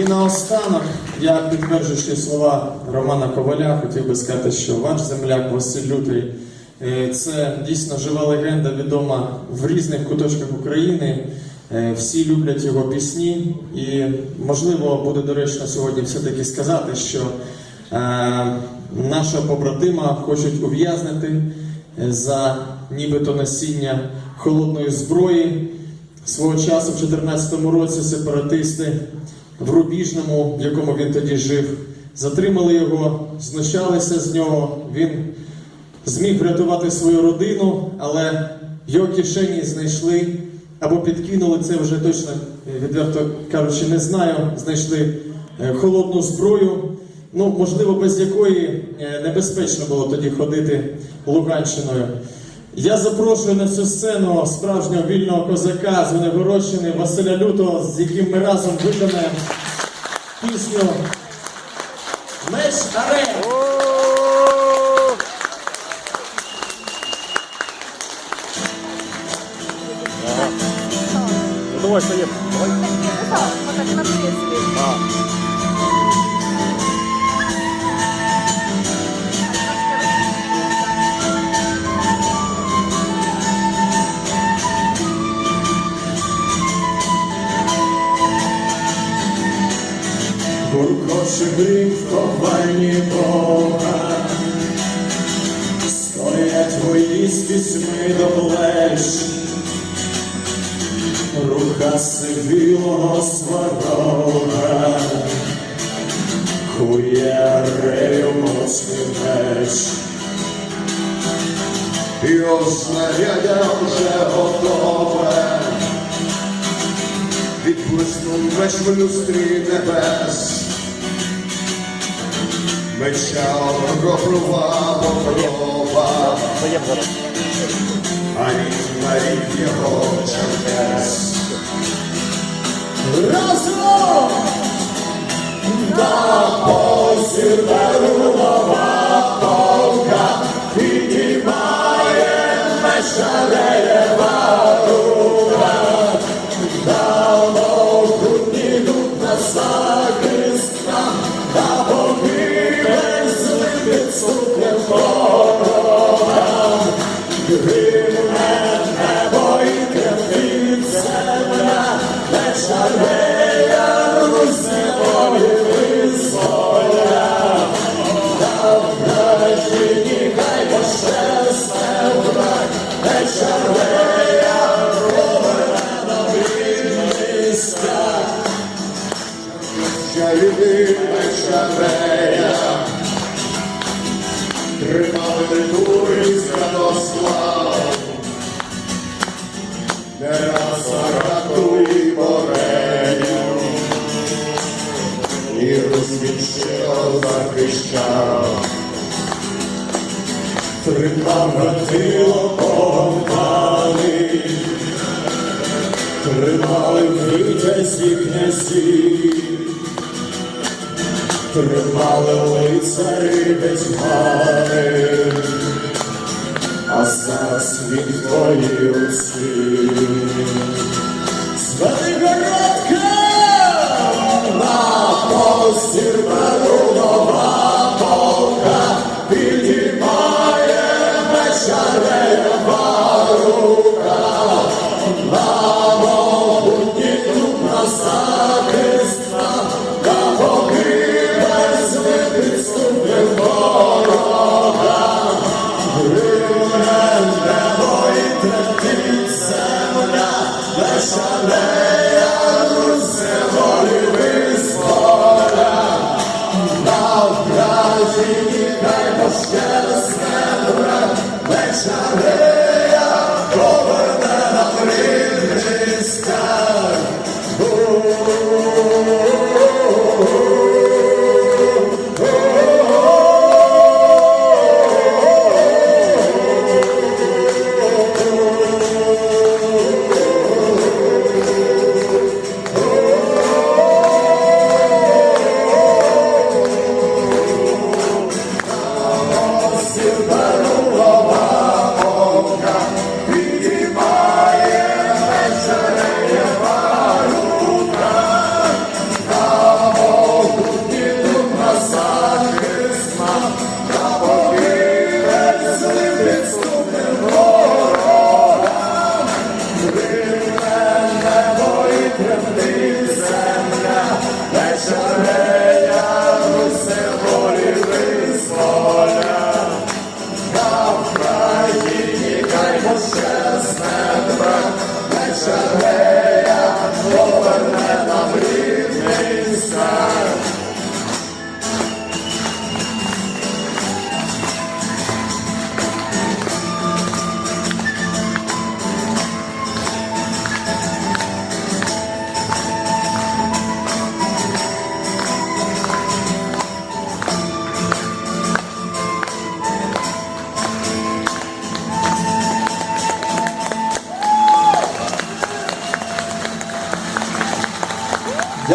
І наостанок я підтверджуючи слова Романа Коваля, хотів би сказати, що ваш земляк Василь Лютий е, це дійсно жива легенда, відома в різних куточках України. Е, Всі люблять його пісні, і можливо буде доречно сьогодні все-таки сказати, що е, нашого побратима хочуть ув'язнити е, за нібито носіння холодної зброї. Свого часу, в 2014 році, сепаратисти в Рубіжному, в якому він тоді жив, затримали його, знущалися з нього. Він зміг врятувати свою родину, але в його кишені знайшли або підкинули це вже точно, е, відверто кажучи, не знаю. Знайшли е, холодну зброю, ну можливо, без якої е, небезпечно було тоді ходити Луганщиною. Я запрошую на цю сцену справжнього вільного козака з Виногородщини Василя Лютого, з яким ми разом виконаємо пісню Меч Арен. Ну давай, стоїмо. Давай. Вот так на. А. В ковальні Бога, стоять вої з пісьми до плеч, рука сивілого сварога, хуярею моцний меч. Його знаряддя вже готове, Відблиснув меч в люстрі небес, меча оброва покрова, а рік на рік його черкес. Разом Людина шарея, тримали літурі Святослав, не раз Арату і Бореню, і щиро захищав. Тримав гатило повтани, тримали лицарі гетьмани, а зараз від твої Русі. salam.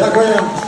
大哥呀。